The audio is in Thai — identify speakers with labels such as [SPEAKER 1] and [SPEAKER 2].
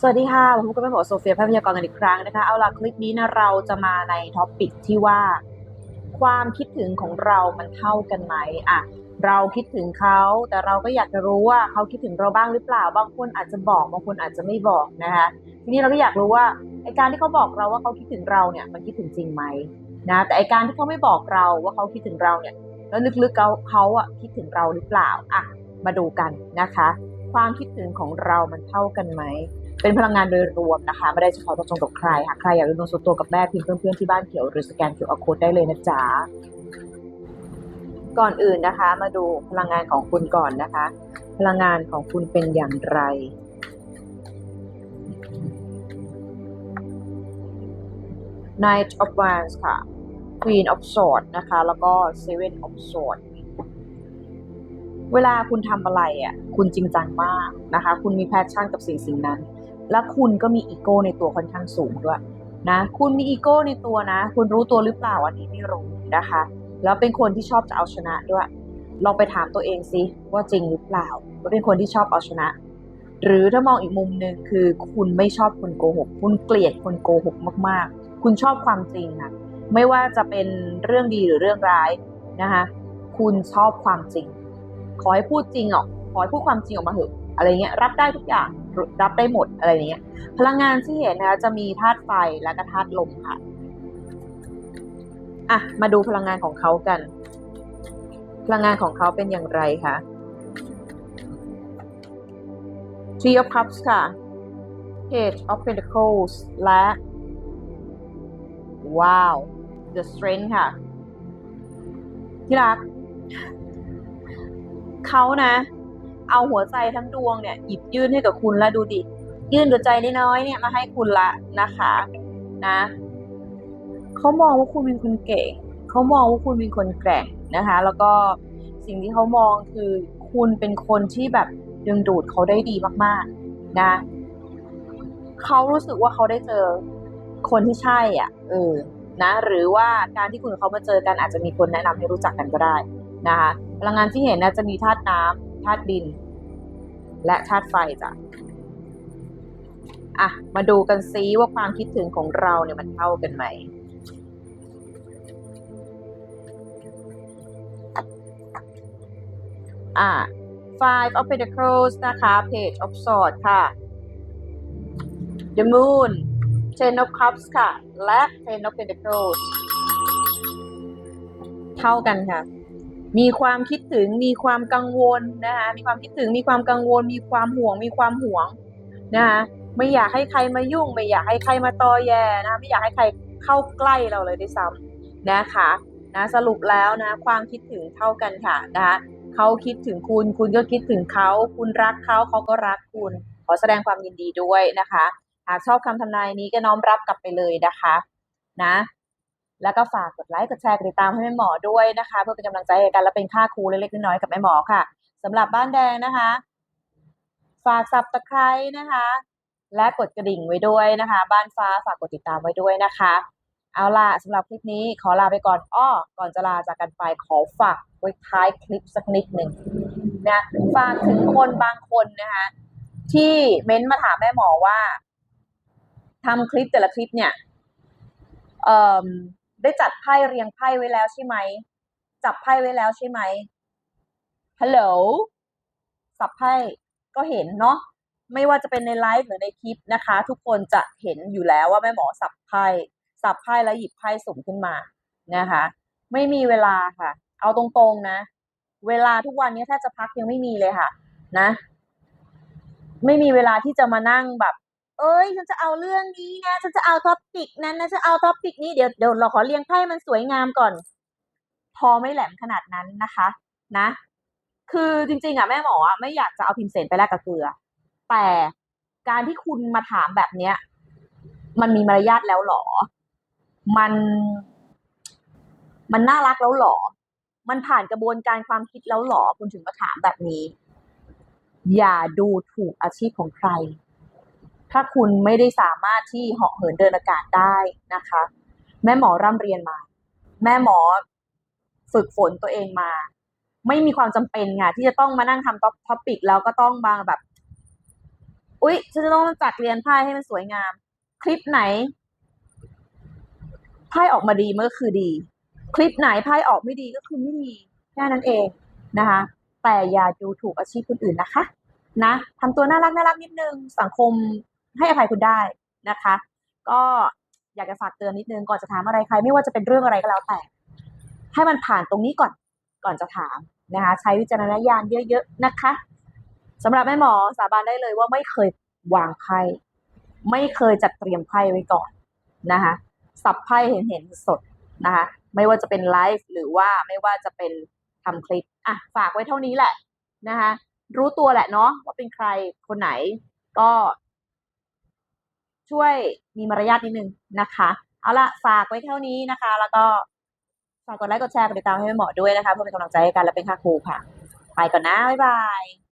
[SPEAKER 1] สวัสดีค่ะ ผมพบกับแม่หมอโซเฟียแพทย์พยากรกันอีกครั้งนะคะ เอาล่ะคลิปนี้นะเราจะมาในท็อปิกที่ว่า ความคิดถึงของเรามันเท่ากันไหมอะเราคิดถึงเขาแต่เราก็อยากจะรู้ว่าเขาคิดถึงเราบ้างหรือเปล่า บางคนอาจจะบอกบางคนอาจจะไม่บอกนะคะทีนี้เราก็อยากรู้ว่าไอการที่เขาบอกเราว่าเขาคิดถึงเราเนี่ยมันคิดถึงจริงไหมนะแต่ไอการที่เขาไม่บอกเราว่าเขาคิดถึงเราเนี่ยแล้วลึกๆเขาเขาอะคิดถึงเราหรือเปล่าอะมาดูกันนะคะ ความคิดถึงของเรามันเท่ากันไหม เป็นพลังงานโดยรวมนะคะไม่ได้เฉพาะเจาะจงกับใครหากใครอยากดูดวงส่วนตัวกับแม่พิมพ์เพื่อนๆที่บ้านเขียวหรือสแกน QR code ได้เลยนะจ๊ะก่อนอื่นนะคะ มาดูพลังงานของคุณก่อนนะคะ พลังงานของคุณเป็นอย่างไร Knight of Wands ค่ะ Queen of Swords นะคะ แล้วก็ Seven of Swords เวลาคุณทำอะไรอะ คุณจริงจังมากนะคะ คุณมีแพชชั่นกับสิ่งสิ่งนั้น และคุณก็มีอีโก้ในตัวค่อนข้างสูงด้วยนะ คุณมีอีโก้ในตัวนะ คุณรู้ตัวหรือเปล่าอันนี้ไม่รู้นะคะ แล้วเป็นคนที่ชอบจะเอาชนะด้วยลองไปถามตัวเองสิว่าจริงหรือเปล่าว่าเป็นคนที่ชอบเอาชนะ หรือถ้ามองอีกมุมหนึ่งคือคุณไม่ชอบคนโกหก คุณเกลียดคนโกหกมากๆ คุณชอบความจริงค่ะไม่ว่าจะเป็นเรื่องดีหรือเรื่องร้ายนะคะ คุณชอบความจริง ขอให้พูดจริงออกขอให้พูดความจริงออกมาเถอะ อะไรเงี้ยรับได้ทุกอย่างรับได้หมดอะไรเงี้ย พลังงานที่เห็นนะคะจะมีธาตุไฟและก็ธาตุลมค่ะอะมาดูพลังงานของเขากัน พลังงานของเขาเป็นอย่างไรคะ Three of Cups ค่ะ Page of Pentacles และ ว้าว The Strength ค่ะ ที่รัก เขานะ เอาหัวใจทั้งดวงเนี่ยหยิบยื่นให้กับคุณล้วดูดิ ยื่นหัวใจน้อยๆเนี่ยมาให้คุณละนะคะนะเขามองว่าคุณเป็นคนเก่งเขามองว่าคุณเป็นคนแกร่งนะคะ แล้วก็สิ่งที่เขามองคือคุณเป็นคนที่แบบดึงดูดเขาได้ดีมากๆนะเขารู้สึกว่าเขาได้เจอคนที่ใช่อะเออนะ หรือว่าการที่คุณกับเขามาเจอกันอาจจะมีคนแนะนำให้รู้จักกันก็ได้นะคะพลังงานที่เห็นนะจะมีธาตุน้ำ ธาตุดิน และธาตุไฟจ้ะอะ มาดูกันซิว่าความคิดถึงของเราเนี่ยมันเท่ากันไหมอะ Five of Pentacles นะคะ Page of Swords ค่ะ The Moon Ten of Cups ค่ะ และ Ten of Pentacles เท่ากันค่ะ มีความคิดถึงมีความกังวลนะคะมีความคิดถึงมีความกังวล มีความห่วง มีความห่วงนะคะไม่อยากให้ใครมายุ่ง ไม่อยากให้ใครมาตอแยนะไม่อยากให้ใครเข้าใกล้เราเลยด้วยซ้ำนะคะนะสรุปแล้วนะความคิดถึงเท่ากันค่ะนะคะเขาคิดถึงคุณ คุณก็คิดถึงเขา คุณรักเขาเขาก็รักคุณ ขอแสดงความยินดีด้วยนะคะ หากชอบคำทำนายนี้ก็น้อมรับกลับไปเลยนะคะ นะ แล้วก็ฝากกดไลค์กดแชร์กดติดตามให้แม่หมอด้วยนะคะ เพื่อเป็นกำลังใจให้กันและเป็นค่าครูเล็กๆน้อยๆกับแม่หมอค่ะสำหรับบ้านแดงนะคะ ฝากสับตะไคร้นะคะ และกดกระดิ่งไว้ด้วยนะคะ บ้านฟ้าฝากกดติดตามไว้ด้วยนะคะ เอาล่ะสำหรับคลิปนี้ขอลาไปก่อนอ้อก่อนจะลาจากกันไปขอฝากไว้ท้ายคลิปสักนิดหนึ่งนะฝากถึงคนบางคนนะคะที่เม้นต์มาถามแม่หมอว่าทำคลิปแต่ละคลิปเนี่ยเอ่อ ได้จัดไพ่เรียงไพ่ไว้แล้วใช่ไหม จับไพ่ไว้แล้วใช่ไหมฮัลโหลสับไพ่ก็เห็นเนาะไม่ว่าจะเป็นในไลฟ์หรือในคลิปนะคะ ทุกคนจะเห็นอยู่แล้วว่าแม่หมอสับไพ่สับไพ่แล้วหยิบไพ่สุ่มขึ้นมานะคะ ไม่มีเวลาค่ะ เอาตรงๆนะ เวลาทุกวันนี้ถ้าจะพักยังไม่มีเลยค่ะ นะ ไม่มีเวลาที่จะมานั่งแบบ เอ้ยฉันจะเอาเรื่องนี้นะฉันจะเอาท็อปปิกนั้นนะฉันเอาท็อปิกนี้เดี๋ยวเดี๋ยวเราขอเรียงไพ่มันสวยงามก่อน พอไม่แหลมขนาดนั้นนะคะ นะ คือจริง ๆอะแม่หมออะไม่อยากจะเอาพิมพ์เสนไปแลกกับเกลือ แต่การที่คุณมาถามแบบเนี้ย มันมีมารยาทแล้วหรอ มัน มันน่ารักแล้วหรอ มันผ่านกระบวนการความคิดแล้วหรอ คุณถึงมาถามแบบนี้ อย่าดูถูกอาชีพของใคร ถ้าคุณไม่ได้สามารถที่เหาะเหินเดินอากาศได้นะคะ แม่หมอร่ำเรียนมา แม่หมอฝึกฝนตัวเองมา ไม่มีความจำเป็นค่ะที่จะต้องมานั่งทำท็อปิกแล้วก็ต้องมางแบบ อุ๊ยฉันจะต้องจัดเรียนไพ่ให้มันสวยงาม คลิปไหนไพ่ออกมาดีมันก็คือดี คลิปไหนไพ่ออกไม่ดีก็คือไม่ดีแค่นั้นเองนะคะ แต่อย่าดูถูกอาชีพคนอื่นนะคะ นะทำตัวน่ารักน่ารักนิดนึงสังคม ให้อภัยคุณได้นะคะ ก็อยากจะฝากเตือนนิดนึงก่อนจะถามอะไรใคร ไม่ว่าจะเป็นเรื่องอะไรก็แล้วแต่ ให้มันผ่านตรงนี้ก่อนก่อนจะถามนะคะ ใช้วิจารณญาณเยอะๆนะคะสำหรับแม่หมอสาบานได้เลยว่าไม่เคยวางไพ่ไม่เคยจัดเตรียมไพ่ไว้ก่อนนะคะสับไพ่เห็นเห็นๆสดนะคะไม่ว่าจะเป็นไลฟ์หรือว่าไม่ว่าจะเป็นทำคลิปอะฝากไว้เท่านี้แหละนะคะรู้ตัวแหละเนาะว่าเป็นใครคนไหน ก็ ช่วยมีมารยาทนิดนึงนะคะ เอาละฝากไว้เท่านี้นะคะ แล้วก็ฝากกดไลค์กดแชร์กดติดตามให้หมอด้วยนะคะเพื่อเป็นกำลังใจให้กันและเป็นค่าครูค่ะ ไปก่อนนะ บ๊ายบาย